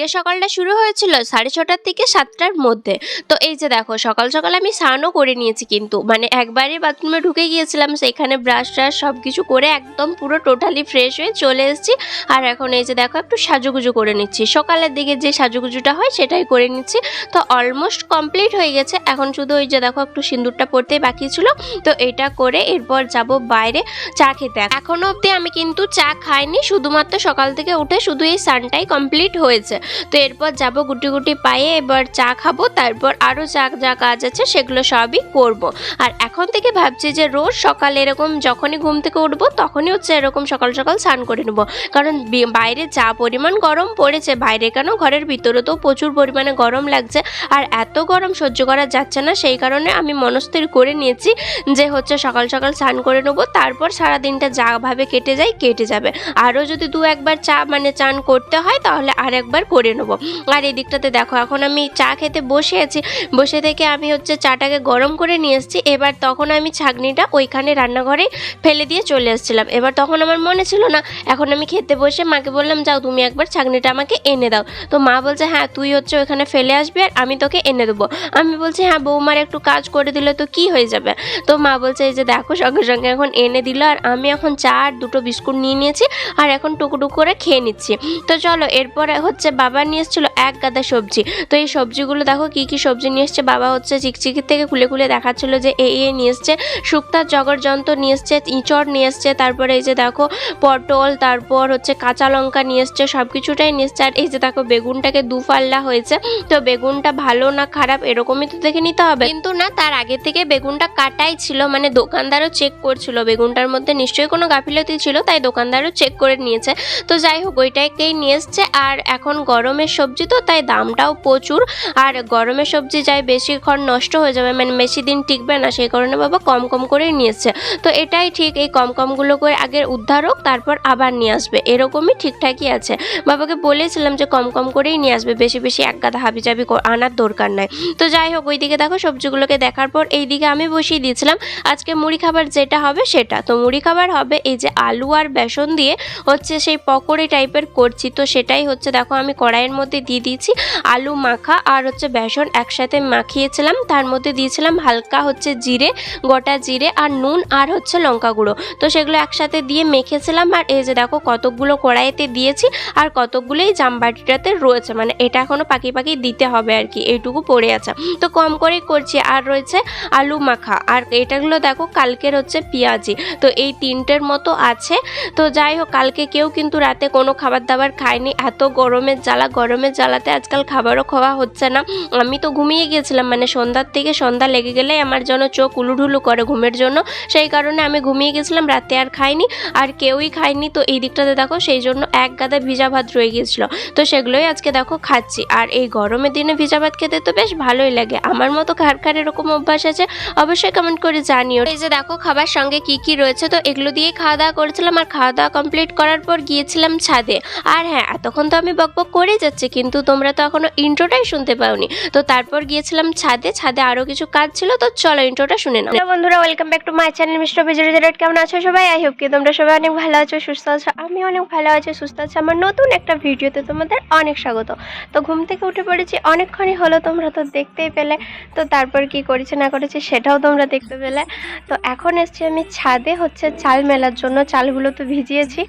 আজকে সকালটা শুরু হয়েছিল সাড়ে ছটার থেকে সাতটার মধ্যে। তো এই যে দেখো, সকাল সকাল আমি স্নানও করে নিয়েছি কিন্তু। মানে একবারই বাথরুমে ঢুকে গিয়েছিলাম সেখানে ব্রাশ ট্রাশ সব কিছু করে একদম পুরো টোটালি ফ্রেশ হয়ে চলে এসেছি। আর এখন এই যে দেখো, একটু সাজুগুজু করে নিচ্ছি। সকালের দিকে যে সাজুগুজুটা হয়, সেটাই করে নিচ্ছি। তো অলমোস্ট কমপ্লিট হয়ে গেছে। এখন শুধু ওই যে দেখো, একটু সিঁদুরটা পড়তেই বাকি ছিল। তো এটা করে এরপর যাব বাইরে চা খেতে। এখনও অবধি আমি কিন্তু চা খাইনি, শুধুমাত্র সকাল থেকে উঠে শুধু এই সানটাই কমপ্লিট হয়েছে। তো এরপর যাব গুটি গুটি পায়ে, এবার চা খাব, তারপর আরও যা যা কাজ আছে সেগুলো সবই করব। আর এখন থেকে ভাবছি যে রোজ সকালে এরকম যখনই ঘুম থেকে উঠবো তখনই হচ্ছে এরকম সকাল সকাল স্নান করে নেব। কারণ বাইরে যা পরিমাণ গরম পড়েছে, বাইরে কেন? ঘরের ভিতরে তো প্রচুর পরিমাণে গরম লাগছে। আর এত গরম সহ্য করা যাচ্ছে না, সেই কারণে আমি মনস্থির করে নিয়েছি যে হচ্ছে সকাল সকাল স্নান করে নেব, তারপর সারা দিনটা যাভাবে কেটে যায়, কেটে যাবে। আরও যদি দু একবার চা মানে চান করতে হয়, তাহলে আর একবার করে নেব। আর এই দিকটাতে দেখো, এখন আমি চা খেতে বসে আছি। বসে থেকে আমি হচ্ছে চাটাকে গরম করে নিয়ে এসেছি। এবার তখন আমি ছাগনিটা ওইখানে রান্নাঘরে ফেলে দিয়ে চলে এসেছিলাম। এবার তখন আমার মনে ছিল না, এখন আমি খেতে বসে মাকে বললাম, যাও তুমি একবার ছাগনিটা আমাকে এনে দাও। তো মা বলছে হ্যাঁ তুই হচ্ছে ওখানে ফেলে আসবি আর আমি তোকে এনে দেবো। আমি বলছি হ্যাঁ বৌমার একটু কাজ করে দিলে তো কি হয়ে যাবে? তো মা বলছে, এই যে দেখো, সঙ্গে সঙ্গে এখন এনে দিল আর আমি এখন চা আর দুটো বিস্কুট নিয়ে নিয়েছি আর এখন টুকুটুক করে খেয়ে নিচ্ছি। তো চলো, এরপরে হচ্ছে বাবা নিয়ে এসেছিল এক গাদা সবজি। তো এই সবজিগুলো দেখো কি কি সবজি নিয়ে এসছে। বাবা হচ্ছে চিকচিকির থেকে খুলে খুলে দেখাচ্ছিলো যে এ এ নিয়ে এসছে। শুক্তার জগরযন্ত্র নিয়ে এসছে, ইঁচড় নিয়ে এসছে, তারপরে এই যে দেখো পটল, তারপর হচ্ছে কাঁচা লঙ্কা নিয়ে এসছে সব কিছুটাই নিয়ে এসছে। আর এই যে দেখো বেগুনটাকে দু ফাল্লা হয়েছে। তো বেগুনটা ভালো না খারাপ এরকমই তো দেখে নিতে হবে। কিন্তু না, তার আগে থেকে বেগুনটা কাটাই ছিল মানে দোকানদারও চেক করছিল। বেগুনটার মধ্যে নিশ্চয়ই কোনো গাফিলতি ছিল, তাই দোকানদারও চেক করে নিয়েছে। তো যাই হোক, ওইটাকেই নিয়ে এসছে। আর এখন গরমের সবজি তো, তাই দামটাও প্রচুর। আর গরমের সবজি যাই বেশিক্ষণ নষ্ট হয়ে যাবে মানে বেশি দিন টিকবে না, সেই কারণে বাবা কম কম করেই নিয়ে এসছে তো এটাই ঠিক, এই কম কমগুলো করে আগে উদ্ধার হোক, তারপর আবার নিয়ে আসবে। এরকমই ঠিকঠাকই আছে। বাবাকে বলেছিলাম যে কম কম করেই নিয়ে আসবে, বেশি বেশি এক গাদা হাবিজাবি কর- আনার দরকার নাই। তো যাই হোক, ওইদিকে দেখো সবজিগুলোকে দেখার পর এইদিকে আমি বসিয়ে দিয়েছিলাম। আজকে মুড়ি খাবার যেটা হবে সেটা। তো মুড়ি খাবার হবে এই যে আলু আর বেসন দিয়ে হচ্ছে সেই পকোড়ি টাইপের করছি। তো সেটাই হচ্ছে, দেখো আমি কড়াইয়ের মধ্যে দিয়ে দিয়েছি আলু, মাখা আর হচ্ছে বেসন একসাথে মাখিয়েছিলাম। তার মধ্যে দিয়েছিলাম হালকা হচ্ছে জিরে, গোটা জিরে আর নুন আর হচ্ছে লঙ্কা গুঁড়ো। তো সেগুলো একসাথে দিয়ে মেখেছিলাম আর এই যে দেখো কতকগুলো কড়াইতে দিয়েছি আর কতকগুলোই জামবাটিটাতে রয়েছে। মানে এটা এখনও পাকি পাকি দিতে হবে আর কি, এইটুকু পড়ে আছে। তো কম করেই করছি। আর রয়েছে আলু, মাখা আর এটাগুলো দেখো কালকের হচ্ছে পেঁয়াজি। তো এই তিনটের মতো আছে। তো যাই হোক, কালকে কেউ কিন্তু রাতে কোনো খাবার দাবার খায়নি। এত গরমের জ্বালা গরমের জ্বালাতে আজকাল খাবারও খাওয়া হচ্ছে না। আমি তো ঘুমিয়ে গিয়েছিলাম মানে সন্ধ্যার থেকে সন্ধ্যা লেগে গেলে আমার যেন চোখ উলুঢুলু করে ঘুমের জন্য। সেই কারণে আমি ঘুমিয়ে গেছিলাম রাতে আর খাইনি, আর কেউই খায়নি তো এই দিকটাতে দেখো, সেই জন্য এক গাদা ভিজা ভাত রয়ে গিয়েছিল। তো সেগুলোই আজকে দেখো খাচ্ছি। আর এই গরমের দিনে ভিজা ভাত খেতে তো বেশ ভালোই লাগে। আমার মতো কার কার এরকম অভ্যাস আছে, অবশ্যই কমেন্ট করে জানিও। এই যে দেখো, খাবার সঙ্গে কি কি রয়েছে, তো এগুলো দিয়ে খাওয়া দাওয়া করেছিলাম। আর খাওয়া দাওয়া কমপ্লিট করার পর গিয়েছিলাম ছাদে। আর হ্যাঁ এতক্ষণ তো আমি বকবক করে যাচ্ছি, কিন্তু তোমরা তো এখনও ইন্ট্রোটাই শুনতে পাওনি। তো তারপর গিয়েছিলাম ছাদে ছাদে আরও কিছু কাজ ছিল, তো চলো ইন্ট্রোটা শুনে নাও। বন্ধুরা welcome back to my channel mister Bijoy red কেমন আছো সবাই? আই হোপ কি তোমরা সবাই অনেক ভালো আছো, সুস্থ আছো। আমি অনেক ভালো আছি, সুস্থ আছি। আমার নতুন একটা ভিডিওতে তোমাদের অনেক স্বাগত। তো ঘুম থেকে উঠে পড়েছি, অনেকক্ষণই হলো তোমরা তো দেখতেই পেলে। তো তারপর কি করেছে, না করেছে, সেটাও তোমরা দেখতে পেলে। তো এখন এসছি আমি ছাদে, হচ্ছে চাল মেলার জন্য। চালগুলো তো ভিজিয়েছি,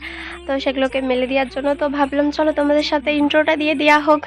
তো সেগুলোকে মেলে দেওয়ার জন্য তো ভাবলাম, চলো তোমাদের সাথে ইন্ট্রোটা দিয়ে দেওয়া হোক।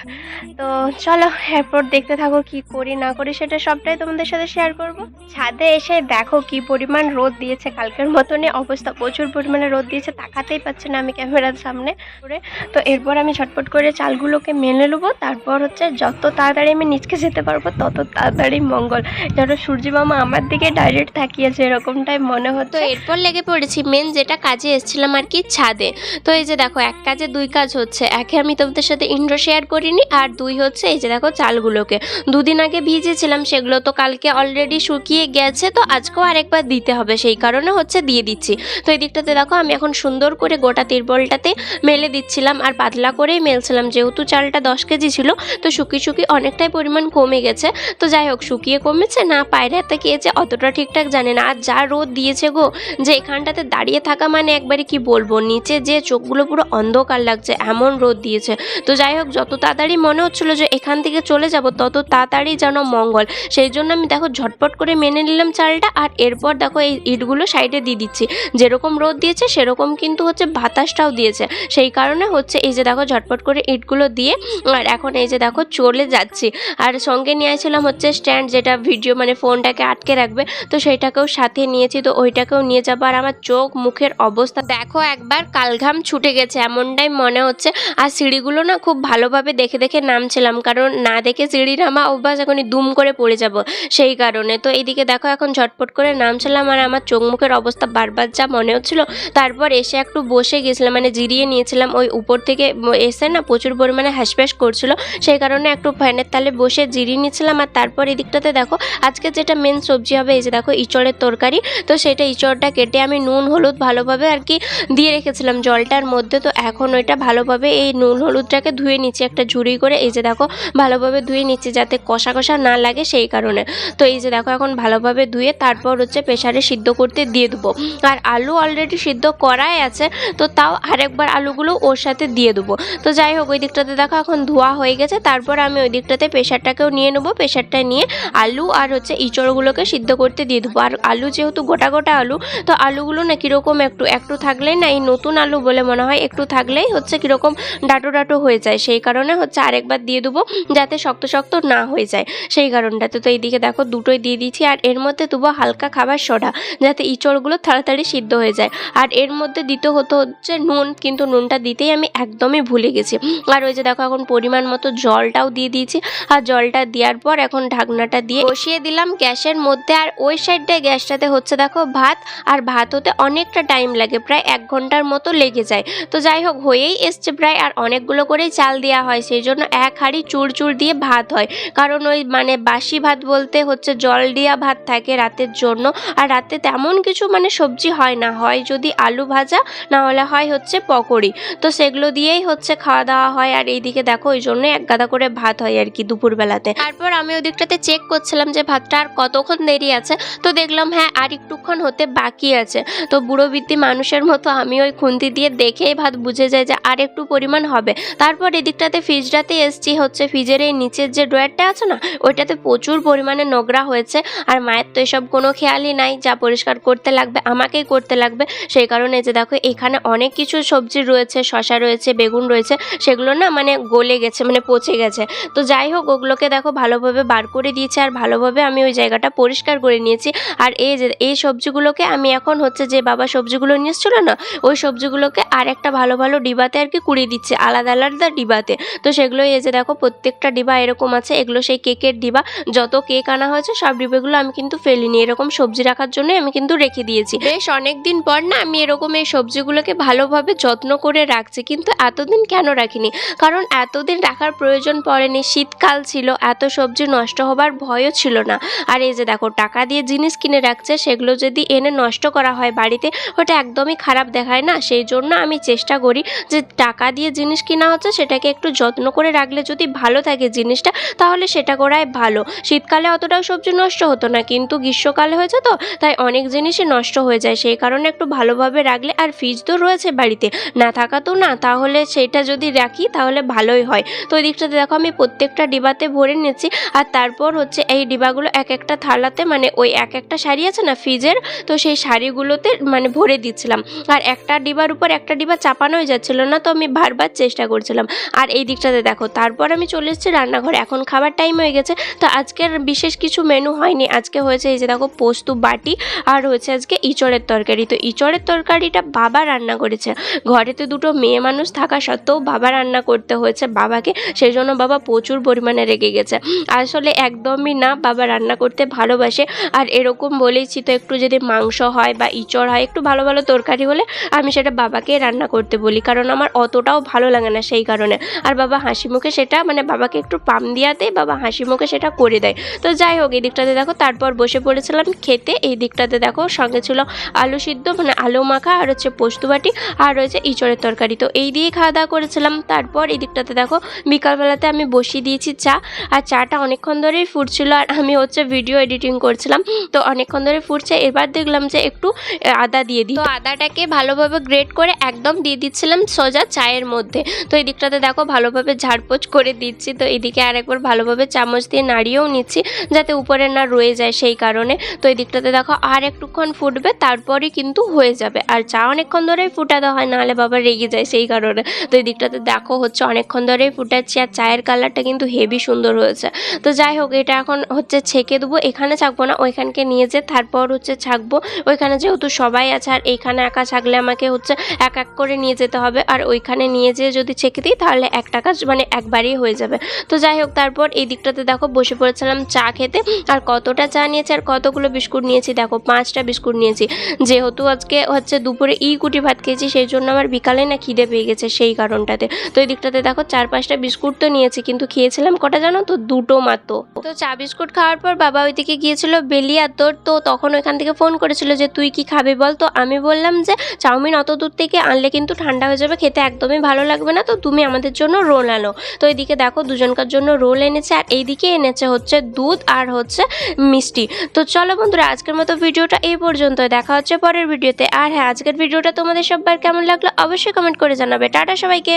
তো চলো, এরপর দেখতে থাকো কি করি না করি, সেটা সবটাই তোমাদের সাথে শেয়ার করব। ছাদে এসে দেখো কি পরিমাণ রোদ দিয়েছে। কালকের মতনই অবস্থা, প্রচুর পরিমাণে রোদ দিয়েছে, তাকাতেই পাচ্ছে না আমি ক্যামেরার সামনে। করে তো এরপর আমি ছটপট করে চালগুলোকে মেনে নেব। তারপর হচ্ছে যত তাড়াতাড়ি আমি নিচকে যেতে পারব, তত তাড়াতাড়ি মঙ্গল। যেন সূর্য মামা আমার দিকে ডাইরেক্ট থাকিয়েছে এরকমটাই মনে হতো এরপর লেগে পড়েছি মেন যেটা কাজে এসেছিলাম আর কি ছাদে। তো এই যে দেখো, এক কাজে দুই কাজ হচ্ছে। একে আমি তোমাদের সাথে ইন্ট্রো শেয়ার করিনি। আর দুই হচ্ছে এই যে দেখো চালগুলোকে। দুদিন আগে ভিজেছিলাম সেগুলো তো কালকে অলরেডি শুকিয়ে গেছে, তো আজকেও আরেকবার দিতে হবে। সেই কারণে হচ্ছে দিয়ে দিচ্ছি। তো এই দিকটাতে দেখো আমি এখন সুন্দর করে গোটা তিরবলটাতে মেলে দিচ্ছিলাম। আর পাতলা করেই মেলছিলাম, যেহেতু চালটা দশ কেজি ছিল, তো শুকিয়ে শুকিয়ে অনেকটাই পরিমাণ কমে গেছে। তো যাই হোক, শুকিয়ে কমেছে, না পায়রা হাতে গিয়েছে অতটা ঠিকঠাক জানে না। আর যা রোদ দিয়েছে গো, যে এখানটাতে দাঁড়িয়ে থাকা মানে একবারে কি বলব? নিচে যে চোখগুলো পুরো অন্ধকার লাগছে, এমন রোদ দিয়েছে। তো যাই হোক, যত তাড়াতাড়ি মনে হচ্ছিল যে এখান থেকে চলে যাব, তত তাড়াতাড়ি যেন মঙ্গল। সেই জন্য আমি দেখো ঝটপট করে মেনে নিলাম চালটা, আর এরপর দেখো এই ইটগুলো সাইডে দিয়ে দিচ্ছি। যেরকম রোদ দিয়েছে, সেরকম কিন্তু হচ্ছে বাতাসটাও দিয়েছে। সেই কারণে হচ্ছে এই যে দেখো ঝটপট করে ইটগুলো দিয়ে, আর এখন এই যে দেখো চলে যাচ্ছি। আর সঙ্গে নিয়ে আসছিলাম হচ্ছে স্ট্যান্ড, যেটা ভিডিও মানে ফোনটাকে আটকে রাখবে। তো সেইটাকেও সাথে নিয়েছি, তো ওইটাকেও নিয়ে যাব। আর আমার চোখ মুখের অবস্থা দেখো একবার কালঘাম ছুটে গেছে, এমনটাই মনে হচ্ছে। আর সিঁড়িগুলো না খুব ভালোভাবে দেখে দেখে নামছিলাম। কারণ না দেখে সিঁড়ি নামা অভ্যাস এখনই দুম করে পড়ে যাব সেই কারণে। তো এইদিকে দেখো এখন ঝটপট করে নামছিলাম আর আমার চোখ মুখের অবস্থা বারবার যা মনে হচ্ছিল, তারপর এসে একটু বসে গেছিলাম। মানে জিরিয়ে নিয়েছিলাম ওই উপর থেকে এসে না প্রচুর পরিমাণে হ্যাসপ্যাস করছিল। সেই কারণে একটু ফ্যানের তালে বসে জিরিয়ে নিয়েছিলাম। আর তারপর এদিকটাতে দেখো আজকে যেটা মেন সবজি হবে, এই যে দেখো ইঁচড়ের তরকারি। তো সেটা ইঁচড়টা কেটে আমি নুন, হলুদ ভালোভাবে আর কি দিয়ে রেখেছিলাম জলটার মধ্যে। তো এখন ওইটা ভালোভাবে এই নুন, হলুদটাকে ধুয়ে নিচ্ছি একটা ঝুড়ি করে, এই যে দেখো, ভালোভাবে ধুয়ে নিচ্ছি যাতে কষা কষা না লাগে সেই কারণে। তো এই যে দেখো, এখন ভালোভাবে ধুয়ে তারপর হচ্ছে প্রেশারে সিদ্ধ করতে দিয়ে দেবো। আর আলু অলরেডি সিদ্ধ করাই আছে, তো তাও আরেকবার আলুগুলো ওর সাথে দিয়ে দেবো। তো যাই হোক, ওই দিকটাতে দেখো, এখন ধোয়া হয়ে গেছে, তারপর আমি ওই দিকটাতে প্রেশারটাকেও নিয়ে নেব প্রেশারটা নিয়ে আলু আর হচ্ছে ইঁচড়গুলোকে সিদ্ধ করতে দিয়ে দেবো। আর আলু যেহেতু গোটা গোটা আলু, তো আলুগুলো না কীরকম একটু একটু থাকলেই না, এই নতুন আলু বলে মনে হয়, একটু থাকলেই হচ্ছে কীরকম ডাটো ডাটো হয়ে যায়, সেই কারণে হচ্ছে আরেকবার দিয়ে দেবো যাতে শক্ত শক্ত না হয়ে যায়। সেই কারণটাতে তো এইদিকে দেখো দুটোই দিয়ে দিচ্ছি আর এর মধ্যে দেবো হালকা খাবার সোডা যাতে ইঁচড়গুলো তাড়াতাড়ি সিদ্ধ হয়ে যায়। আর এর মধ্যে দিতে হতো হচ্ছে নুন, কিন্তু নুনটা দিতেই আমি একদমই ভুলে গেছি। আর ওই যে দেখো এখন পরিমাণ মতো জলটাও দিয়ে দিয়েছি। আর জলটা দেওয়ার পর এখন ঢাকনাটা দিয়ে বসিয়ে দিলাম গ্যাসের মধ্যে। আর ওই সাইডটায় গ্যাসটাতে হচ্ছে দেখো ভাত, আর ভাত হতে অনেকটা টাইম লাগে, প্রায় এক ঘণ্টার মতো লেগে যায়। তো যাই হোক, হয়েই এসছে প্রায়, আর অনেকগুলো করেই চাল দেওয়া হয়, সেই জন্য এক হাঁড়ি চুর চুর দিয়ে ভাত হয়। কারণ ওই মানে বাসি ভাত বলতে হচ্ছে জল দেওয়া ভাত থাকে রাতের জন্য। আর রাতে তেমন কিছু মানে সবজি হয় না, হয় যদি আলু ভাজা, না হলে হয় হচ্ছে পকোড়ি। তো সেগুলো দিয়েই হচ্ছে খাওয়া দাওয়া হয়। আর এইদিকে দেখো, ওই জন্য এক গাদা করে ভাত হয় আর কি দুপুরবেলাতে। তারপর আমি ওই দিকটাতে চেক করছিলাম যে ভাতটা আর কতক্ষণ দেরি আছে। তো দেখলাম হ্যাঁ আর একটুক্ষণ হতে বাকি আছে। তো বুড়ো বৃদ্ধি মানুষের মতো আমি ওই খুন্তি দিয়ে দেখেই ভাত বুঝে যায় যে আর একটু পরিমাণ হবে। তারপর এদিকটাতে ফ্রিজটাতে এসছি, হচ্ছে ফ্রিজের এই নিচের যে ড্রয়ারটা আছে না, ওইটাতে প্রচুর পরিমাণে নোংরা হয়েছে আর মায়ের তো এসব কোনো খেয়ালই নাই, যা পরিষ্কার করতে লাগবে, আমাকেই করতে লাগবে। সেই কারণে যে দেখো, এখানে অনেক কিছু সবজি রয়েছে শশা রয়েছে, বেগুন রয়েছে, সেগুলো না মানে গলে গেছে মানে পচে গেছে। তো যাই হোক, ওগুলোকে দেখো ভালোভাবে বার করে দিয়েছে আর ভালোভাবে আমি ওই জায়গাটা পরিষ্কার করে নিয়েছি। আর এই যে, এই সবজিগুলোকে আমি এখন হচ্ছে যে বাবা সবজিগুলো নিয়ে এসেছিল না, ওই সবজিগুলোকে আর একটা ভালো ভালো ডিবাতে আর কি কুড়িয়ে দিচ্ছে, আলাদা আলাদা ডিবাতে। তো সেগুলো এই যে দেখো, প্রত্যেকটা ডিবা এরকম আছে, এগুলো সেই কেকের ডিবা। যত কেক আনা হয়েছে, সব ডিবাগুলো আমি কিন্তু ফেলিনি। এরকম সবজি রাখার জন্য আমি কিন্তু রেখে দিয়েছি। বেশ অনেক দিন পর না আমি এরকম এই সবজিগুলোকে ভালোভাবে যত্ন করে রাখছি, কিন্তু এতদিন কেন রাখিনি? কারণ এতদিন রাখার প্রয়োজন পড়েনি, শীতকাল ছিল, এত সবজি নষ্ট হবার ভয়ও ছিল না। আর এই যে দেখো, টাকা দিয়ে জিনিস কিনে রাখছে, সেগুলো যদি এনে নষ্ট করা হয় বাড়িতে, ওটা একদমই খারাপ দেখায় না। সেই জন্য আমি চেষ্টা করি যে টাকা দিয়ে জিনিস কেনা হচ্ছে সেটাকে একটু যত্ন করে রাখলে যদি ভালো থাকে জিনিসটা, তাহলে সেটা করাই ভালো। শীতকালে অতটাও সবজি নষ্ট হতো না, কিন্তু গ্রীষ্মকালে হয়েছে তো, তাই অনেক জিনিসই নষ্ট হয়ে যায়। সেই কারণে একটু ভালোভাবে রাখলে, আর ফ্রিজ তো রয়েছে বাড়িতে, না থাকা তো না, তাহলে সেটা যদি রাখি, তাহলে ভালোই হয়। তো ওই দিকটাতে দেখো, আমি প্রত্যেকটা ডিবাতে ভরে নিয়েছি আর তারপর হচ্ছে এই ডিবাগুলো এক একটা থালাতে মানে ওই এক একটা শাড়ি আছে না ফ্রিজের, তো সেই শাড়িগুলোতে মানে ভরে দিচ্ছিলাম। আর একটা ডিবার উপর একটা ডিবা চাপানোই যাচ্ছিল না, তো আমি বারবার চেষ্টা করছিলাম। আর এই দিকটাতে দেখো, তারপর আমি চলে এসেছি রান্নাঘরে। এখন খাবার টাইম হয়ে গেছে, তো আজকের বিশেষ কিছু মেনু হয়নি। আজকে হয়েছে এই যে দেখো, পোস্ত বাটি আর হয়েছে আজকে ইঁচড়ের তরকারি। তো ইঁচড়ের তরকারিটা বাবা রান্না করেছে। ঘরেতে দুটো মেয়ে মানুষ থাকা সত্ত্বেও বাবা রান্না করতে হয়েছে বাবাকে। সেই জন্য বাবা প্রচুর পরিমাণে রেগে গেছে। আসলে একদমই না, বাবা রান্না করতে ভালোবাসে। আর এরকম বলেইছি তো, একটু যদি মাংস হয় বা ইঁচড় হয়, একটু ভালো ভালো তরকারি হলে আমি সেটা বাবাকে রান্না করতে বলি। কারণ আমার অতটাও ভালো লাগে না সেই কারণে আর বাবা হাসি মুখে সেটা মানে বাবাকে একটু পাম দিয়াতে বাবা হাসি মুখে সেটা করে দেয়। তো যাই হোক, এই দিকটাতে দেখো, তারপর বসে পড়েছিলাম খেতে। এই দিকটাতে দেখো, সঙ্গে ছিল আলু সিদ্ধ মানে আলু মাখা, আর হচ্ছে পোস্ত বাটি, আর রয়েছে ইঁচড়ের তরকারি। তো এই দিয়েই খাওয়া দাওয়া করেছিলাম। তারপর এই দিকটাতে দেখো, বিকালবেলাতে আমি বসিয়ে দিয়েছি চা। আর চাটা অনেকক্ষণ ধরেই ফুটছিল, আর আমি হচ্ছে ভিডিও এডিটিং করছিলাম। তো অনেকক্ষণ ধরে ফুটছে, এবার দেখলাম যে একটু আদা দিয়ে দিই। তো আদাটাকে ভালোভাবে গ্রেট করে একদম দিয়ে দিচ্ছিলাম সোজা চায়ের মধ্যে। তো এই দিকটাতে দেখো ভালোভাবে ভালোভাবে ঝাড়পোছ করে দিচ্ছি। তো এদিকে আরেকবার ভালোভাবে চামচ দিয়ে নাড়িয়েও নিচ্ছি যাতে উপরে না রয়ে যায় সেই কারণে। তো এই দিকটাতে দেখো আর একটুক্ষণ ফুটবে তারপরে কিন্তু হয়ে যাবে। আর চা অনেকক্ষণ ধরেই ফুটাতে হয়, নাহলে বাবা রেগে যায় সেই কারণে। তো এই দিকটাতে দেখো হচ্ছে অনেকক্ষণ ধরেই ফুটাচ্ছি আর চায়ের কালারটা কিন্তু হেভি সুন্দর হয়েছে। তো যাই হোক, এটা এখন হচ্ছে ছেঁকে দেবো, এখানে ছাকবো না, ওইখানকে নিয়ে যে তারপর হচ্ছে ছাকবো। ওইখানে যেহেতু সবাই আছে, আর এইখানে একা ছাকলে আমাকে হচ্ছে এক এক করে নিয়ে যেতে হবে। আর ওইখানে নিয়ে যেয়ে যদি ছেঁকে দিই তাহলে এক টাকা মানে একবারই হয়ে যাবে। তো যাই হোক, তারপর এই দিকটাতে দেখো বসে পড়েছিলাম চা খেতে। আর কতটা চা নিয়েছি আর কতগুলো বিস্কুট নিয়েছি, দেখো পাঁচটা বিস্কুট নিয়েছি। যেহেতু আজকে হচ্ছে দুপুরে ই কুটি ভাত খেয়েছি, সেই জন্য আমার বিকালে না খিদে পেয়ে গেছে সেই কারণটাতে। তো এই দিকটাতে দেখো চার পাঁচটা বিস্কুট তো নিয়েছি, কিন্তু খেয়েছিলাম কটা জানো তো? দুটো মাত্র। তো চা বিস্কুট খাওয়ার পর বাবা ওইদিকে গিয়েছিল বেলিয়াতোর, তো তখন ওইখান থেকে ফোন করেছিল যে, তুই কি খাবি বল? তো আমি বললাম যে, চাউমিন অত দূর থেকে আনলে কিন্তু ঠান্ডা হয়ে যাবে, খেতে একদমই ভালো লাগবে না, তো তুমি আমাদের জন্য রোল আনো। তো এইদিকে দেখো দুজনকার জন্য রোল এনেছে, আর এইদিকে এনেছে হচ্ছে দুধ আর হচ্ছে মিষ্টি। তো চলো বন্ধুরা, আজকের মতো ভিডিওটা এই পর্যন্ত দেখা হচ্ছে পরের ভিডিওতে। আর হ্যাঁ আজকের ভিডিওটা তোমাদের সবার কেমন লাগল অবশ্যই কমেন্ট করে জানাবে। টাটা সবাইকে।